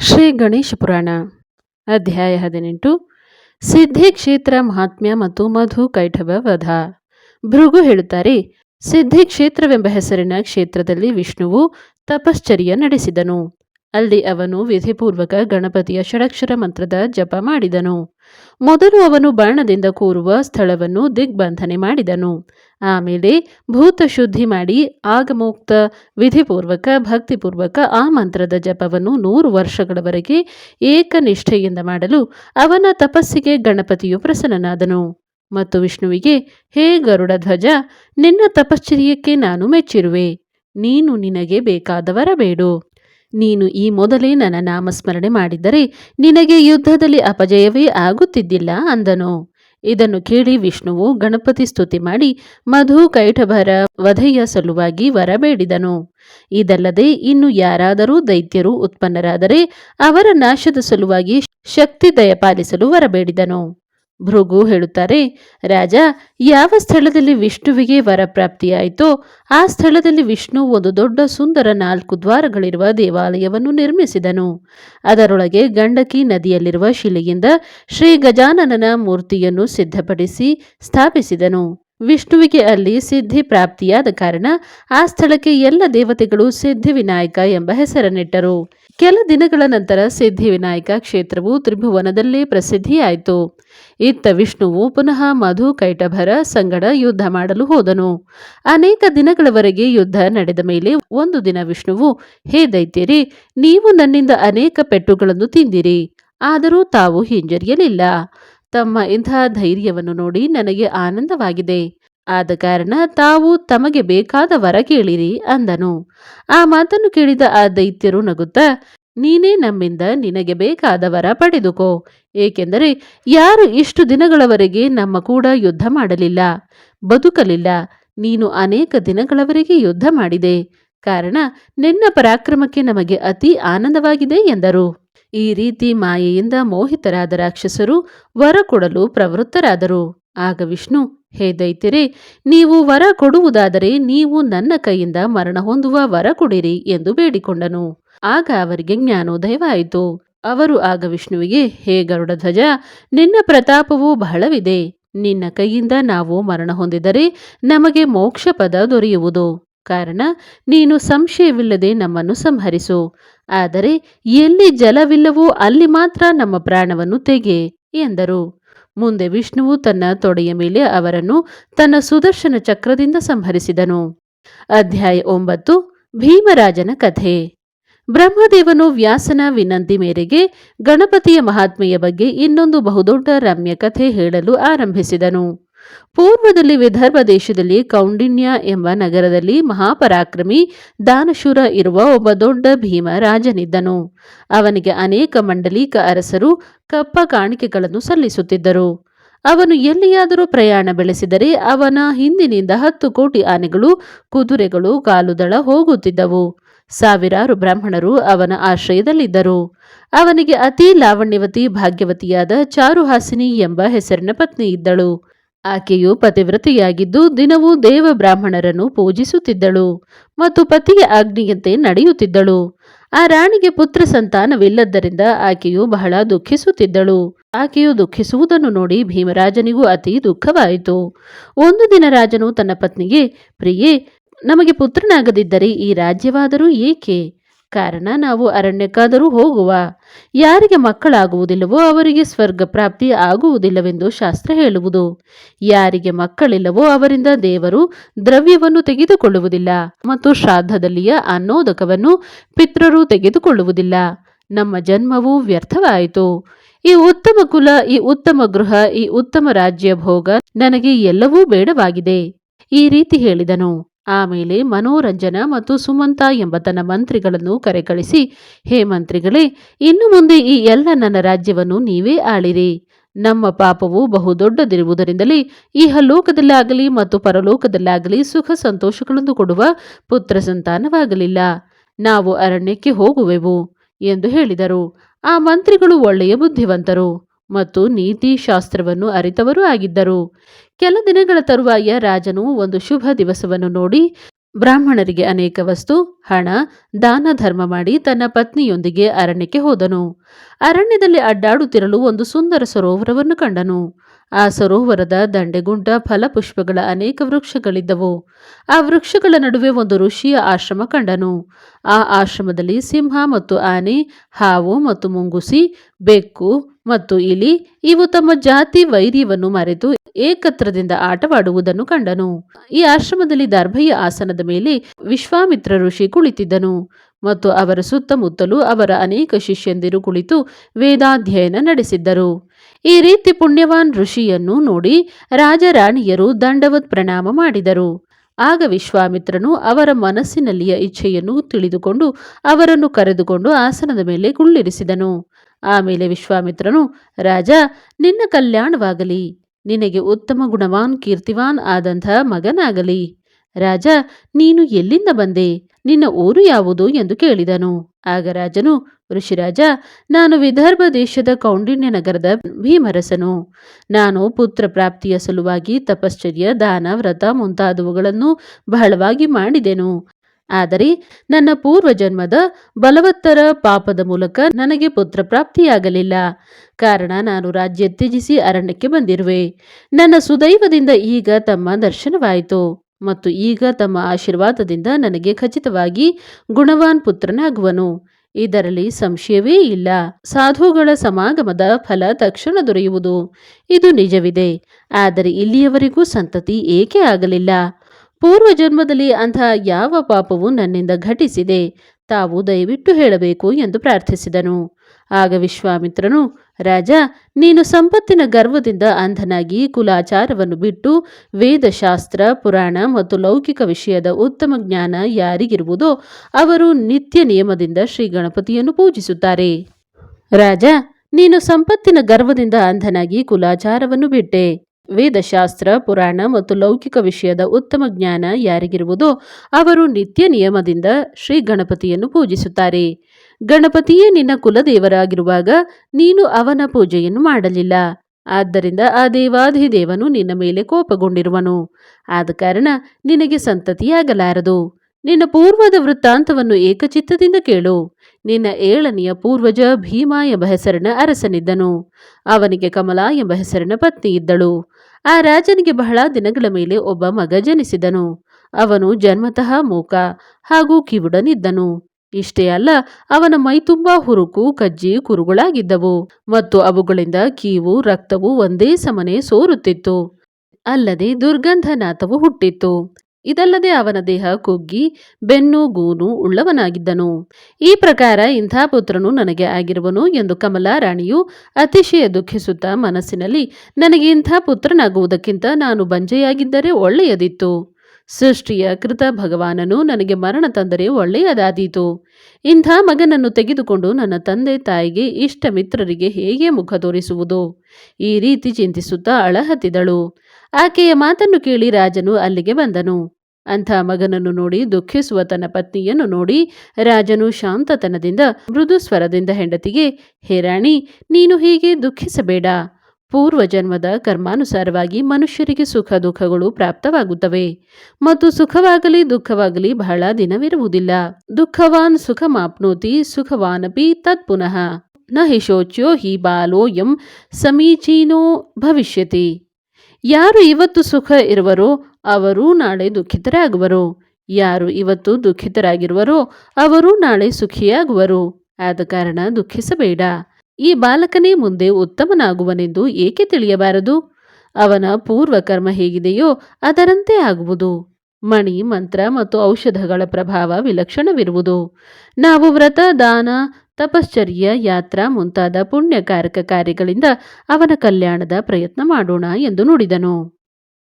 ಶ್ರೀ ಗಣೇಶ ಪುರಾಣ, ಅಧ್ಯಾಯ ಹದಿನೆಂಟು. ಸಿದ್ಧಿ ಕ್ಷೇತ್ರ ಮಹಾತ್ಮ್ಯ ಮತ್ತು ಮಧು ಕೈಠವ ವಧ. ಭೃಗು ಹೇಳುತ್ತಾರೆ, ಸಿದ್ಧಿ ಕ್ಷೇತ್ರವೆಂಬ ಹೆಸರಿನ ಕ್ಷೇತ್ರದಲ್ಲಿ ವಿಷ್ಣುವು ತಪಶ್ಚರ್ಯ ನಡೆಸಿದನು. ಅಲ್ಲಿ ಅವನು ವಿಧಿಪೂರ್ವಕ ಗಣಪತಿಯ ಷಡಕ್ಷರ ಮಂತ್ರದ ಜಪ ಮಾಡಿದನು. ಮೊದಲು ಅವನು ಬಾಣದಿಂದ ಕೂರುವ ಸ್ಥಳವನ್ನು ದಿಗ್ಬಂಧನೆ ಮಾಡಿದನು. ಆಮೇಲೆ ಭೂತ ಶುದ್ಧಿ ಮಾಡಿ ಆಗಮೋಕ್ತ ವಿಧಿಪೂರ್ವಕ, ಭಕ್ತಿಪೂರ್ವಕ ಆ ಮಂತ್ರದ ಜಪವನ್ನು ನೂರು ವರ್ಷಗಳವರೆಗೆ ಏಕನಿಷ್ಠೆಯಿಂದ ಮಾಡಲು ಅವನ ತಪಸ್ಸಿಗೆ ಗಣಪತಿಯು ಪ್ರಸನ್ನನಾದನು. ಮತ್ತು ವಿಷ್ಣುವಿಗೆ, ಹೇ ಗರುಡ ಧ್ವಜ ನಿನ್ನ ತಪಶ್ಚರ್ಯಕ್ಕೆ ನಾನು ಮೆಚ್ಚಿರುವೆ. ನೀನು ನಿನಗೆ ಬೇಕಾದವರ ಬೇಡು. ನೀನು ಈ ಮೊದಲೇ ನನ್ನ ನಾಮಸ್ಮರಣೆ ಮಾಡಿದ್ದರೆ ನಿನಗೆ ಯುದ್ಧದಲ್ಲಿ ಅಪಜಯವೇ ಆಗುತ್ತಿದ್ದಿಲ್ಲ ಅಂದನು. ಇದನ್ನು ಕೇಳಿ ವಿಷ್ಣುವು ಗಣಪತಿ ಸ್ತುತಿ ಮಾಡಿ ಮಧು ಕೈಠಭರ ವಧೆಯ ಸಲುವಾಗಿ ವರಬೇಡಿದನು. ಇದಲ್ಲದೆ ಇನ್ನು ಯಾರಾದರೂ ದೈತ್ಯರು ಉತ್ಪನ್ನರಾದರೆ ಅವರ ನಾಶದ ಸಲುವಾಗಿ ಶಕ್ತಿ ದಯಪಾಲಿಸಲು ವರಬೇಡಿದನು. ಭೃಗು ಹೇಳುತ್ತಾರೆ, ರಾಜ, ಯಾವ ಸ್ಥಳದಲ್ಲಿ ವಿಷ್ಣುವಿಗೆ ವರ ಪ್ರಾಪ್ತಿಯಾಯಿತೋ ಆ ಸ್ಥಳದಲ್ಲಿ ವಿಷ್ಣು ಒಂದು ದೊಡ್ಡ ಸುಂದರ ನಾಲ್ಕು ದ್ವಾರಗಳಿರುವ ದೇವಾಲಯವನ್ನು ನಿರ್ಮಿಸಿದನು. ಅದರೊಳಗೆ ಗಂಡಕಿ ನದಿಯಲ್ಲಿರುವ ಶಿಲೆಯಿಂದ ಶ್ರೀ ಗಜಾನನನ ಮೂರ್ತಿಯನ್ನು ಸಿದ್ಧಪಡಿಸಿ ಸ್ಥಾಪಿಸಿದನು. ವಿಷ್ಣುವಿಗೆ ಅಲ್ಲಿ ಸಿದ್ಧಿ ಪ್ರಾಪ್ತಿಯಾದ ಕಾರಣ ಆ ಸ್ಥಳಕ್ಕೆ ಎಲ್ಲ ದೇವತೆಗಳು ಸಿದ್ಧಿ ವಿನಾಯಕ ಎಂಬ ಹೆಸರನ್ನಿಟ್ಟರು. ಕೆಲ ದಿನಗಳ ನಂತರ ಸಿದ್ಧಿ ವಿನಾಯಕ ಕ್ಷೇತ್ರವು ತ್ರಿಭುವನದಲ್ಲೇ ಪ್ರಸಿದ್ಧಿಯಾಯಿತು. ಇತ್ತ ವಿಷ್ಣುವು ಪುನಃ ಮಧು, ಕೈಟಭರ ಸಂಗಡ ಯುದ್ಧ ಮಾಡಲು ಹೋದನು. ಅನೇಕ ದಿನಗಳವರೆಗೆ ಯುದ್ಧ ನಡೆದ ಮೇಲೆ ಒಂದು ದಿನ ವಿಷ್ಣುವು, ಹೇ ದೈತ್ಯರಿ, ನೀವು ನನ್ನಿಂದ ಅನೇಕ ಪೆಟ್ಟುಗಳನ್ನು ತಿಂದಿರಿ. ಆದರೂ ತಾವು ಹಿಂಜರಿಯಲಿಲ್ಲ. ತಮ್ಮ ಇಂತಹ ಧೈರ್ಯವನ್ನು ನೋಡಿ ನನಗೆ ಆನಂದವಾಗಿದೆ. ಆದ ಕಾರಣ ತಾವು ತಮಗೆ ಬೇಕಾದ ವರ ಕೇಳಿರಿ ಅಂದನು. ಆ ಮಾತನ್ನು ಕೇಳಿದ ಆ ದೈತ್ಯರು ನಗುತ್ತಾ, ನೀನೇ ನಮ್ಮಿಂದ ನಿನಗೆ ಬೇಕಾದ ವರ ಪಡೆದುಕೋ, ಏಕೆಂದರೆ ಯಾರು ಇಷ್ಟು ದಿನಗಳವರೆಗೆ ನಮ್ಮ ಕೂಡ ಯುದ್ಧ ಮಾಡಲಿಲ್ಲ, ಬದುಕಲಿಲ್ಲ, ನೀನು ಅನೇಕ ದಿನಗಳವರೆಗೆ ಯುದ್ಧ ಮಾಡಿದೆ. ಕಾರಣ ನಿನ್ನ ಪರಾಕ್ರಮಕ್ಕೆ ನಮಗೆ ಅತಿ ಆನಂದವಾಗಿದೆ ಎಂದರು. ಈ ರೀತಿ ಮಾಯೆಯಿಂದ ಮೋಹಿತರಾದ ರಾಕ್ಷಸರು ವರ ಕೊಡಲು ಪ್ರವೃತ್ತರಾದರು. ಆಗ ವಿಷ್ಣು, ಹೇ ದೈತ್ಯರೇ, ನೀವು ವರ ಕೊಡುವುದಾದರೆ ನೀವು ನನ್ನ ಕೈಯಿಂದ ಮರಣ ಹೊಂದುವ ವರ ಕೊಡಿರಿ ಎಂದು ಬೇಡಿಕೊಂಡನು. ಆಗ ಅವರಿಗೆ ಜ್ಞಾನೋದಯವಾಯಿತು ಅವರು ಆಗ ವಿಷ್ಣುವಿಗೆ, ಹೇ ಗರುಡಧ್ವಜ, ನಿನ್ನ ಪ್ರತಾಪವು ಬಹಳವಿದೆ. ನಿನ್ನ ಕೈಯಿಂದ ನಾವು ಮರಣ ಹೊಂದಿದರೆ ನಮಗೆ ಮೋಕ್ಷ ಪದ ದೊರೆಯುವುದು. ಕಾರಣ ನೀನು ಸಂಶಯವಿಲ್ಲದೆ ನಮ್ಮನ್ನು ಸಂಹರಿಸು. ಆದರೆ ಎಲ್ಲಿ ಜಲವಿಲ್ಲವೋ ಅಲ್ಲಿ ಮಾತ್ರ ನಮ್ಮ ಪ್ರಾಣವನ್ನು ತೆಗೆ, ಎಂದರು. ಮುಂದೆ ವಿಷ್ಣುವು ತನ್ನ ತೊಡೆಯ ಮೇಲೆ ಅವರನ್ನು ತನ್ನ ಸುದರ್ಶನ ಚಕ್ರದಿಂದ ಸಂಹರಿಸಿದನು. ಅಧ್ಯಾಯ ಒಂಬತ್ತು, ಭೀಮರಾಜನ ಕಥೆ. ಬ್ರಹ್ಮದೇವನು ವ್ಯಾಸನ ವಿನಂತಿ ಮೇರೆಗೆ ಗಣಪತಿಯ ಮಹಾತ್ಮೆಯ ಬಗ್ಗೆ ಇನ್ನೊಂದು ಬಹುದೊಡ್ಡ ರಮ್ಯ ಕಥೆ ಹೇಳಲು ಆರಂಭಿಸಿದನು. ಪೂರ್ವದಲ್ಲಿ ವಿದರ್ಭ ದೇಶದಲ್ಲಿ ಕೌಂಡಿನ್ಯ ಎಂಬ ನಗರದಲ್ಲಿ ಮಹಾಪರಾಕ್ರಮಿ ದಾನಶೂರ ಇರುವ ಒಬ್ಬ ದೊಡ್ಡ ಭೀಮ ರಾಜನಿದ್ದನು. ಅವನಿಗೆ ಅನೇಕ ಮಂಡಲೀಕ ಅರಸರು ಕಪ್ಪ ಕಾಣಿಕೆಗಳನ್ನು ಸಲ್ಲಿಸುತ್ತಿದ್ದರು. ಅವನು ಎಲ್ಲಿಯಾದರೂ ಪ್ರಯಾಣ ಬೆಳೆಸಿದರೆ ಅವನ ಹಿಂದಿನಿಂದ ಹತ್ತು ಕೋಟಿ ಆನೆಗಳು, ಕುದುರೆಗಳು, ಕಾಲುದಳ ಹೋಗುತ್ತಿದ್ದವು. ಸಾವಿರಾರು ಬ್ರಾಹ್ಮಣರು ಅವನ ಆಶ್ರಯದಲ್ಲಿದ್ದರು. ಅವನಿಗೆ ಅತಿ ಲಾವಣ್ಯವತಿ, ಭಾಗ್ಯವತಿಯಾದ ಚಾರುಹಾಸಿನಿ ಎಂಬ ಹೆಸರಿನ ಪತ್ನಿ ಇದ್ದಳು. ಆಕೆಯು ಪತಿವ್ರತೆಯಾಗಿದ್ದು ದಿನವೂ ದೇವ ಬ್ರಾಹ್ಮಣರನ್ನು ಪೂಜಿಸುತ್ತಿದ್ದಳು ಮತ್ತು ಪತಿಯ ಆಜ್ಞೆಯಂತೆ ನಡೆಯುತ್ತಿದ್ದಳು. ಆ ರಾಣಿಗೆ ಪುತ್ರ ಸಂತಾನವಿಲ್ಲದ್ದರಿಂದ ಆಕೆಯು ಬಹಳ ದುಃಖಿಸುತ್ತಿದ್ದಳು. ಆಕೆಯು ದುಃಖಿಸುವುದನ್ನು ನೋಡಿ ಭೀಮರಾಜನಿಗೂ ಅತಿ ದುಃಖವಾಯಿತು. ಒಂದು ದಿನ ರಾಜನು ತನ್ನ ಪತ್ನಿಗೆ, ಪ್ರಿಯೇ, ನಮಗೆ ಪುತ್ರನಾಗದಿದ್ದರೆ ಈ ರಾಜ್ಯವಾದರೂ ಏಕೆ? ಕಾರಣ ನಾವು ಅರಣ್ಯಕ್ಕಾದರೂ ಹೋಗುವ. ಯಾರಿಗೆ ಮಕ್ಕಳಾಗುವುದಿಲ್ಲವೋ ಅವರಿಗೆ ಸ್ವರ್ಗ ಪ್ರಾಪ್ತಿ ಆಗುವುದಿಲ್ಲವೆಂದು ಶಾಸ್ತ್ರ ಹೇಳುವುದು. ಯಾರಿಗೆ ಮಕ್ಕಳಿಲ್ಲವೋ ಅವರಿಂದ ದೇವರು ದ್ರವ್ಯವನ್ನು ತೆಗೆದುಕೊಳ್ಳುವುದಿಲ್ಲ ಮತ್ತು ಶ್ರಾದ್ದದಲ್ಲಿಯ ಅನ್ನೋದಕವನ್ನು ಪಿತೃರು ತೆಗೆದುಕೊಳ್ಳುವುದಿಲ್ಲ. ನಮ್ಮ ಜನ್ಮವು ವ್ಯರ್ಥವಾಯಿತು. ಈ ಉತ್ತಮ ಕುಲ, ಈ ಉತ್ತಮ ಗೃಹ, ಈ ಉತ್ತಮ ರಾಜ್ಯ ಭೋಗ ನನಗೆ ಎಲ್ಲವೂ ಬೇಡವಾಗಿದೆ. ಈ ರೀತಿ ಹೇಳಿದನು. ಆಮೇಲೆ ಮನೋರಂಜನ ಮತ್ತು ಸುಮಂತ ಎಂಬ ತನ್ನ ಮಂತ್ರಿಗಳನ್ನು ಕರೆಕಳಿಸಿ, ಹೇ ಮಂತ್ರಿಗಳೇ, ಇನ್ನು ಮುಂದೆ ಈ ಎಲ್ಲ ನನ್ನ ರಾಜ್ಯವನ್ನು ನೀವೇ ಆಳಿರಿ. ನಮ್ಮ ಪಾಪವು ಬಹು ದೊಡ್ಡದಿರುವುದರಿಂದಲೇ ಈ ಲೋಕದಲ್ಲಾಗಲಿ ಮತ್ತು ಪರಲೋಕದಲ್ಲಾಗಲಿ ಸುಖ ಸಂತೋಷಗಳನ್ನು ಕೊಡುವ ಪುತ್ರ ಸಂತಾನವಾಗಲಿಲ್ಲ. ನಾವು ಅರಣ್ಯಕ್ಕೆ ಹೋಗುವೆವು, ಎಂದು ಹೇಳಿದರು. ಆ ಮಂತ್ರಿಗಳು ಒಳ್ಳೆಯ ಬುದ್ಧಿವಂತರು. ಮತ್ತು ನೀತಿ ಶಾಸ್ತ್ರವನ್ನು ಅರಿತವರೂ ಆಗಿದ್ದರು. ಕೆಲ ದಿನಗಳ ತರುವಾಯ ರಾಜನು ಒಂದು ಶುಭ ದಿವಸವನ್ನು ನೋಡಿ ಬ್ರಾಹ್ಮಣರಿಗೆ ಅನೇಕ ವಸ್ತು, ಹಣ, ದಾನ, ಧರ್ಮ ಮಾಡಿ ತನ್ನ ಪತ್ನಿಯೊಂದಿಗೆ ಅರಣ್ಯಕ್ಕೆ ಹೋದನು. ಅರಣ್ಯದಲ್ಲಿ ಅಡ್ಡಾಡುತ್ತಿರಲು ಒಂದು ಸುಂದರ ಸರೋವರವನ್ನು ಕಂಡನು. ಆ ಸರೋವರದ ದಂಡೆಗುಂಡ ಫಲಪುಷ್ಪಗಳ ಅನೇಕ ವೃಕ್ಷಗಳಿದ್ದವು. ಆ ವೃಕ್ಷಗಳ ನಡುವೆ ಒಂದು ಋಷಿಯ ಆಶ್ರಮ ಕಂಡನು. ಆ ಆಶ್ರಮದಲ್ಲಿ ಸಿಂಹ ಮತ್ತು ಆನೆ, ಹಾವು ಮತ್ತು ಮುಂಗುಸಿ, ಬೆಕ್ಕು ಮತ್ತು ಇಲಿ ಇವು ತಮ್ಮ ಜಾತಿ ವೈರ್ಯವನ್ನು ಮರೆತು ಏಕತ್ರದಿಂದ ಆಟವಾಡುವುದನ್ನು ಕಂಡನು. ಈ ಆಶ್ರಮದಲ್ಲಿ ದರ್ಭಯ್ಯ ಆಸನದ ಮೇಲೆ ವಿಶ್ವಾಮಿತ್ರ ಋಷಿ ಕುಳಿತಿದ್ದನು ಮತ್ತು ಅವರ ಸುತ್ತಮುತ್ತಲೂ ಅವರ ಅನೇಕ ಶಿಷ್ಯಂದಿರು ಕುಳಿತು ವೇದಾಧ್ಯಯನ ನಡೆಸಿದ್ದರು. ಈ ರೀತಿ ಪುಣ್ಯವಾನ್ ಋಷಿಯನ್ನು ನೋಡಿ ರಾಜರಾಣಿಯರು ದಂಡವತ್ ಪ್ರಣಾಮ ಮಾಡಿದರು. ಆಗ ವಿಶ್ವಾಮಿತ್ರನು ಅವರ ಮನಸ್ಸಿನಲ್ಲಿಯ ಇಚ್ಛೆಯನ್ನು ತಿಳಿದುಕೊಂಡು ಅವರನ್ನು ಕರೆದುಕೊಂಡು ಆಸನದ ಮೇಲೆ ಕುಳ್ಳಿರಿಸಿದನು ಆಮೇಲೆ ವಿಶ್ವಾಮಿತ್ರನು, ರಾಜ, ನಿನ್ನ ಕಲ್ಯಾಣವಾಗಲಿ. ನಿನಗೆ ಉತ್ತಮ ಗುಣವಾನ್ ಕೀರ್ತಿವಾನ್ ಆದಂಥ ಮಗನಾಗಲಿ. ರಾಜ, ನೀನು ಎಲ್ಲಿಂದ ಬಂದೆ? ನಿನ್ನ ಊರು ಯಾವುದು ಎಂದು ಕೇಳಿದನು. ಆಗ ರಾಜನು, ಋಷಿರಾಜ, ನಾನು ವಿದರ್ಭ ದೇಶದ ಕೌಂಡಿನ್ಯ ನಗರದ ಭೀಮರಸನು. ನಾನು ಪುತ್ರ ಪ್ರಾಪ್ತಿಯ ಸಲುವಾಗಿ ತಪಶ್ಚರ್ಯ, ದಾನ, ವ್ರತ ಮುಂತಾದವುಗಳನ್ನು ಬಹಳವಾಗಿ ಮಾಡಿದೆನು. ಆದರೆ ನನ್ನ ಪೂರ್ವಜನ್ಮದ ಬಲವತ್ತರ ಪಾಪದ ಮೂಲಕ ನನಗೆ ಪುತ್ರ ಪ್ರಾಪ್ತಿಯಾಗಲಿಲ್ಲ. ಕಾರಣ ನಾನು ರಾಜ್ಯ ತ್ಯಜಿಸಿ ಅರಣ್ಯಕ್ಕೆ ಬಂದಿರುವೆ. ನನ್ನ ಸುದೈವದಿಂದ ಈಗ ತಮ್ಮ ದರ್ಶನವಾಯಿತು. ಮತ್ತು ಈಗ ತಮ್ಮ ಆಶೀರ್ವಾದದಿಂದ ನನಗೆ ಖಚಿತವಾಗಿ ಗುಣವಾನ್ ಪುತ್ರನಾಗುವನು. ಇದರಲ್ಲಿ ಸಂಶಯವೇ ಇಲ್ಲ. ಸಾಧುಗಳ ಸಮಾಗಮದ ಫಲ ತಕ್ಷಣ ದೊರೆಯುವುದು. ಇದು ನಿಜವಿದೆ. ಆದರೆ ಇಲ್ಲಿಯವರೆಗೂ ಸಂತತಿ ಏಕೆ ಆಗಲಿಲ್ಲ? ಪೂರ್ವ ಜನ್ಮದಲ್ಲಿ ಅಂತಹ ಯಾವ ಪಾಪವು ನನ್ನಿಂದ ಘಟಿಸಿದೆ. ತಾವು ದಯವಿಟ್ಟು ಹೇಳಬೇಕು ಎಂದು ಪ್ರಾರ್ಥಿಸಿದನು. ಆಗ ವಿಶ್ವಾಮಿತ್ರನು, ರಾಜ, ನೀನು ಸಂಪತ್ತಿನ ಗರ್ವದಿಂದ ಅಂಧನಾಗಿ ಕುಲಾಚಾರವನ್ನು ಬಿಟ್ಟು ವೇದಶಾಸ್ತ್ರ, ಪುರಾಣ ಮತ್ತು ಲೌಕಿಕ ವಿಷಯದ ಉತ್ತಮ ಜ್ಞಾನ ಯಾರಿಗಿರುವುದೋ ಅವರು ನಿತ್ಯ ನಿಯಮದಿಂದ ಶ್ರೀ ಗಣಪತಿಯನ್ನು ಪೂಜಿಸುತ್ತಾರೆ. ರಾಜ, ನೀನು ಸಂಪತ್ತಿನ ಗರ್ವದಿಂದ ಅಂಧನಾಗಿ ಕುಲಾಚಾರವನ್ನು ಬಿಟ್ಟೆ. ವೇದಶಾಸ್ತ್ರ, ಪುರಾಣ ಮತ್ತು ಲೌಕಿಕ ವಿಷಯದ ಉತ್ತಮ ಜ್ಞಾನ ಯಾರಿಗಿರುವುದೋ ಅವರು ನಿತ್ಯ ನಿಯಮದಿಂದ ಶ್ರೀ ಗಣಪತಿಯನ್ನು ಪೂಜಿಸುತ್ತಾರೆ. ಗಣಪತಿಯೇ ನಿನ್ನ ಕುಲದೇವರಾಗಿರುವಾಗ ನೀನು ಅವನ ಪೂಜೆಯನ್ನು ಮಾಡಲಿಲ್ಲ. ಆದ್ದರಿಂದ ಆ ದೇವಾಧಿದೇವನು ನಿನ್ನ ಮೇಲೆ ಕೋಪಗೊಂಡಿರುವನು. ಆದ ಕಾರಣ ನಿನಗೆ ಸಂತತಿಯಾಗಲಾರದು. ನಿನ್ನ ಪೂರ್ವದ ವೃತ್ತಾಂತವನ್ನು ಏಕಚಿತ್ತದಿಂದ ಕೇಳು. ನಿನ್ನ ಏಳನೆಯ ಪೂರ್ವಜ ಭೀಮ ಎಂಬ ಹೆಸರಿನ ಅರಸನಿದ್ದನು. ಅವನಿಗೆ ಕಮಲಾ ಎಂಬ ಹೆಸರಿನ ಪತ್ನಿ ಇದ್ದಳು ಆ ರಾಜನಿಗೆ ಬಹಳ ದಿನಗಳ ಮೇಲೆ ಒಬ್ಬ ಮಗ ಜನಿಸಿದನು. ಅವನು ಜನ್ಮತಃ ಮೂಕ ಹಾಗೂ ಕಿವುಡನಿದ್ದನು. ಇಷ್ಟೇ ಅಲ್ಲ, ಅವನ ಮೈತುಂಬಾ ಹುರುಕು ಕಜ್ಜಿ, ಕುರುಗಳಾಗಿದ್ದವು ಮತ್ತು ಅವುಗಳಿಂದ ಕೀವು, ರಕ್ತವು ಒಂದೇ ಸಮನೆ ಸೋರುತ್ತಿತ್ತು. ಅಲ್ಲದೆ ದುರ್ಗಂಧನಾಥವು ಹುಟ್ಟಿತ್ತು. ಇದಲ್ಲದೆ ಅವನ ದೇಹ ಕುಗ್ಗಿ, ಬೆನ್ನು, ಗೂನು ಉಳ್ಳವನಾಗಿದ್ದನು. ಈ ಪ್ರಕಾರ ಇಂಥ ಪುತ್ರನು ನನಗೆ ಆಗಿರುವನು ಎಂದು ಕಮಲಾ ರಾಣಿಯು ಅತಿಶಯ ದುಃಖಿಸುತ್ತಾ ಮನಸ್ಸಿನಲ್ಲಿ, ನನಗೆ ಇಂಥ ಪುತ್ರನಾಗುವುದಕ್ಕಿಂತ ನಾನು ಬಂಜೆಯಾಗಿದ್ದರೆ ಒಳ್ಳೆಯದಿತ್ತು. ಸೃಷ್ಟಿಯ ಕೃತ ಭಗವಾನನು ನನಗೆ ಮರಣ ತಂದರೆ ಒಳ್ಳೆಯದಾದೀತು. ಇಂಥ ಮಗನನ್ನು ತೆಗೆದುಕೊಂಡು ನನ್ನ ತಂದೆ ತಾಯಿಗೆ ಇಷ್ಟ ಮಿತ್ರರಿಗೆ ಹೇಗೆ ಮುಖ ತೋರಿಸುವುದು? ಈ ರೀತಿ ಚಿಂತಿಸುತ್ತಾ ಅಳಹತ್ತಿದಳು. ಆಕೆಯ ಮಾತನ್ನು ಕೇಳಿ ರಾಜನು ಅಲ್ಲಿಗೆ ಬಂದನು. ಅಂಥ ಮಗನನ್ನು ನೋಡಿ ದುಃಖಿಸುವ ತನ್ನ ಪತ್ನಿಯನ್ನು ನೋಡಿ ರಾಜನು ಶಾಂತತನದಿಂದ ಮೃದು ಸ್ವರದಿಂದ ಹೆಂಡತಿಗೆ, ಹೇ ರಾಣಿ, ನೀನು ಹೀಗೆ ದುಃಖಿಸಬೇಡ. ಪೂರ್ವ ಜನ್ಮದ ಕರ್ಮಾನುಸಾರವಾಗಿ ಮನುಷ್ಯರಿಗೆ ಸುಖ ದುಃಖಗಳು ಪ್ರಾಪ್ತವಾಗುತ್ತವೆ. ಮತ್ತು ಸುಖವಾಗಲಿ ದುಃಖವಾಗಲಿ ಬಹಳ ದಿನವಿರುವುದಿಲ್ಲ. ದುಃಖವಾನ್ ಸುಖಮಾಪ್ನೋತಿ, ಸುಖವಾನಪಿ ತತ್ ಪುನಃ. ನ ಹಿ ಶೋಚ್ಯೋ ಹಿ ಬಾಲೋಯಂ ಸಮೀಚೀನೋ ಭವಿಷ್ಯತಿ. ಯಾರು ಇವತ್ತು ಸುಖ ಇರುವರೋ ಅವರು ನಾಳೆ ದುಃಖಿತರಾಗುವರು. ಯಾರು ಇವತ್ತು ದುಃಖಿತರಾಗಿರುವರೋ, ಅವರು ನಾಳೆ ಸುಖಿಯಾಗುವರು. ಆದ ಕಾರಣ ದುಃಖಿಸಬೇಡ. ಈ ಬಾಲಕನೇ ಮುಂದೆ ಉತ್ತಮನಾಗುವನೆಂದು ಏಕೆ ತಿಳಿಯಬಾರದು? ಅವನ ಪೂರ್ವ ಕರ್ಮ ಹೇಗಿದೆಯೋ ಅದರಂತೆ ಆಗುವುದು. ಮಣಿ, ಮಂತ್ರ ಮತ್ತು ಔಷಧಗಳ ಪ್ರಭಾವ ವಿಲಕ್ಷಣವಿರುವುದು. ನಾವು ವ್ರತ, ದಾನ, ತಪಶ್ಚರ್ಯ, ಯಾತ್ರಾ ಮುಂತಾದ ಪುಣ್ಯಕಾರಕ ಕಾರ್ಯಗಳಿಂದ ಅವನ ಕಲ್ಯಾಣದ ಪ್ರಯತ್ನ ಮಾಡೋಣ ಎಂದು ನುಡಿದನು.